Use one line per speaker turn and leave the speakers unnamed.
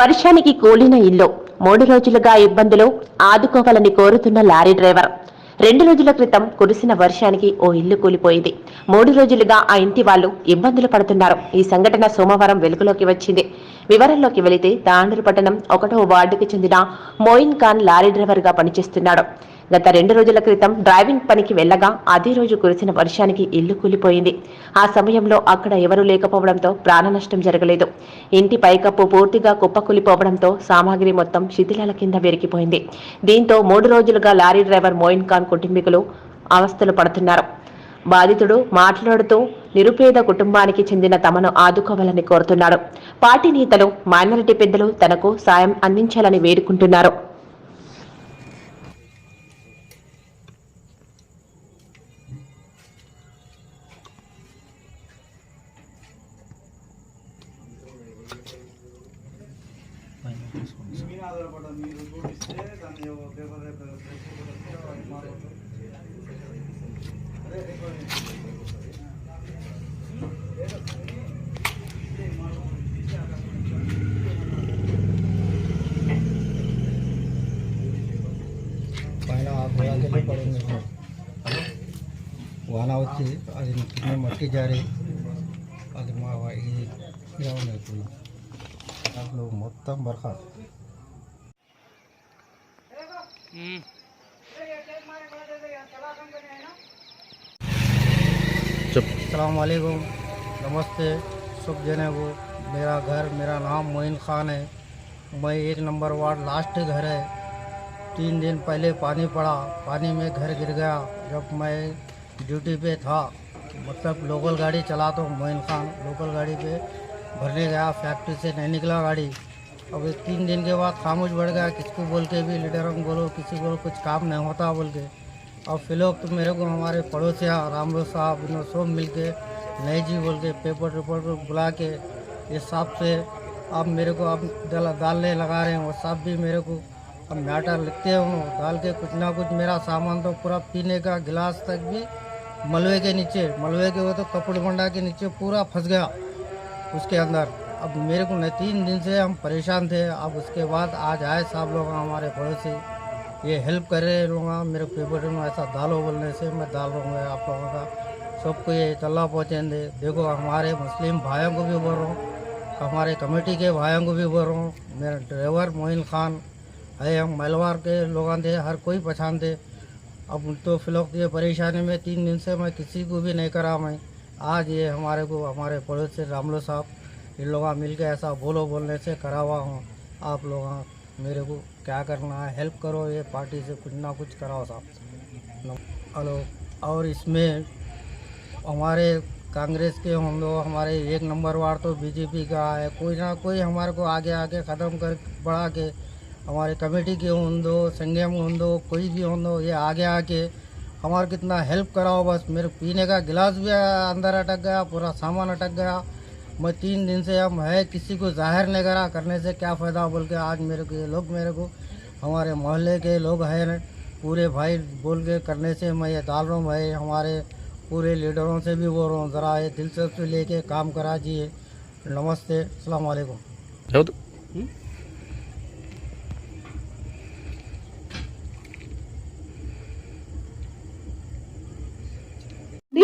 వర్షానికి కూలిన ఇల్లు. మూడు రోజులుగా ఇబ్బందులు. ఆదుకోవాలని కోరుతున్న లారీ డ్రైవర్. రెండు రోజుల క్రితం కురిసిన వర్షానికి ఓ ఇల్లు కూలిపోయింది. మూడు రోజులుగా ఆ ఇంటి వాళ్ళు ఇబ్బందులు పడుతున్నారు. ఈ సంఘటన సోమవారం వెలుగులోకి వచ్చింది. వివరంలోకి వెళితే తాండూరు పట్టణం ఒకటో వార్డుకి చెందిన మోయిన్ ఖాన్ లారీ డ్రైవర్గా పనిచేస్తున్నాడు. గత రెండు రోజుల క్రితం డ్రైవింగ్ పనికి వెళ్ళగా అదే రోజు కురిసిన వర్షానికి ఇల్లు కూలిపోయింది. ఆ సమయంలో అక్కడ ఎవరూ లేకపోవడంతో ప్రాణ నష్టం జరగలేదు. ఇంటి పైకప్పు పూర్తిగా కుప్పకూలిపోవడంతో సామాగ్రి మొత్తం శిథిలాల కింద విరిగిపోయింది. దీంతో మూడు రోజులుగా లారీ డ్రైవర్ మోయిన్ ఖాన్ కుటుంబీకులు అవస్థలు పడుతున్నారు. బాధితుడు మాట్లాడుతూ నిరుపేద కుటుంబానికి చెందిన తమను ఆదుకోవాలని కోరుతున్నాడు. పార్టీ నేతలు మైనారిటీ పెద్దలు తనకు సాయం అందించాలని వేడుకుంటున్నారు.
వాన వచ్చి అది కింద మట్టి జారి అది మా ఇది ఇలా ఉంది ఇప్పుడు దాంట్లో మొత్తం బరఖా अलकुम नमस्ते शुभ जने वो मेरा घर मेरा नाम मोइन खान है मैं एक नंबर वार्ड लास्ट घर है तीन दिन पहले पानी पड़ा पानी में घर गिर गया जब मैं ड्यूटी पे था मतलब लोकल गाड़ी चला तो मोइन खान, लोकल गाड़ी पे भरने गया फैक्ट्री से नहीं निकला गाड़ी। अब तीन दिन के बाद खामोश बढ़ गया, किसको बोल के भी लीडर को बोलो, किसी को कुछ काम नहीं होता बोल के। अब फ़िलहाल तो मेरे को हमारे पड़ोसिया रामलो साहब इन्होंने सब मिल के नहीं जी बोल के पेपर वेपर को बुला के ये साहब से आप मेरे को अब डाल डालने लगा रहे हैं, वो साहब भी मेरे को अब मैटर लिखते हैं डाल के कुछ ना कुछ मेरा सामान तो पूरा पीने का गिलास तक भी मलबे के नीचे मलबे के वो तो कपड़ बंडा के नीचे पूरा फंस गया उसके अंदर। अब मेरे को नहीं तीन दिन से हम परेशान थे। अब उसके बाद आज आए साहब लोग हमारे पड़ोसी। ये हेल्प कर रहे लोग, मेरे पेपर में ऐसा डालो बोलने से मैं रहा हूँ आप लोगों का सबको ये तल्ला पहुँचेंगे देखो, हमारे मुस्लिम भाइयों को भी बोल रहा हूँ, हमारे कमेटी के भाइयों को भी बोल रहा हूँ। मेरा ड्राइवर मोइन खान है, हम मलवार के लोग हर कोई पहचान थे अब तो फ़िलहाल ये परेशानी में तीन दिन से मैं किसी को भी नहीं करा मैं। आज ये हमारे को, हमारे पड़ोस से रामलो साहब इन लोग मिल के ऐसा बोलो बोलने से करा हुआ हूँ। आप लोग मेरे को क्या करना है हेल्प करो, ये पार्टी से कुछ ना कुछ कराओ साहब। हेलो, और इसमें हमारे कांग्रेस के हम लोग, हमारे एक नंबर वार्ड तो बीजेपी का है। कोई ना कोई हमारे को आगे आगे ख़त्म कर, बढ़ा के हमारे कमेटी के हों दो संगम हों दो कोई भी हों दो ये आगे आके हमारा कितना हेल्प कराओ बस मेरे पीने का गिलास भी अंदर अटक गया पूरा सामान अटक गया। मैं तीन दिन से हम है किसी को ज़ाहिर नहीं करा करने से क्या फ़ायदा बोल के आज मेरे को ये लोग मेरे को हमारे मोहल्ले के लोग हैं पूरे भाई बोल के करने से मैं ये डाल रहा हूँ भाई हमारे पूरे लीडरों से भी बोल रहा हूँ ज़रा ये दिलचस्पी लेके काम करा दीजिए नमस्ते अस्सलाम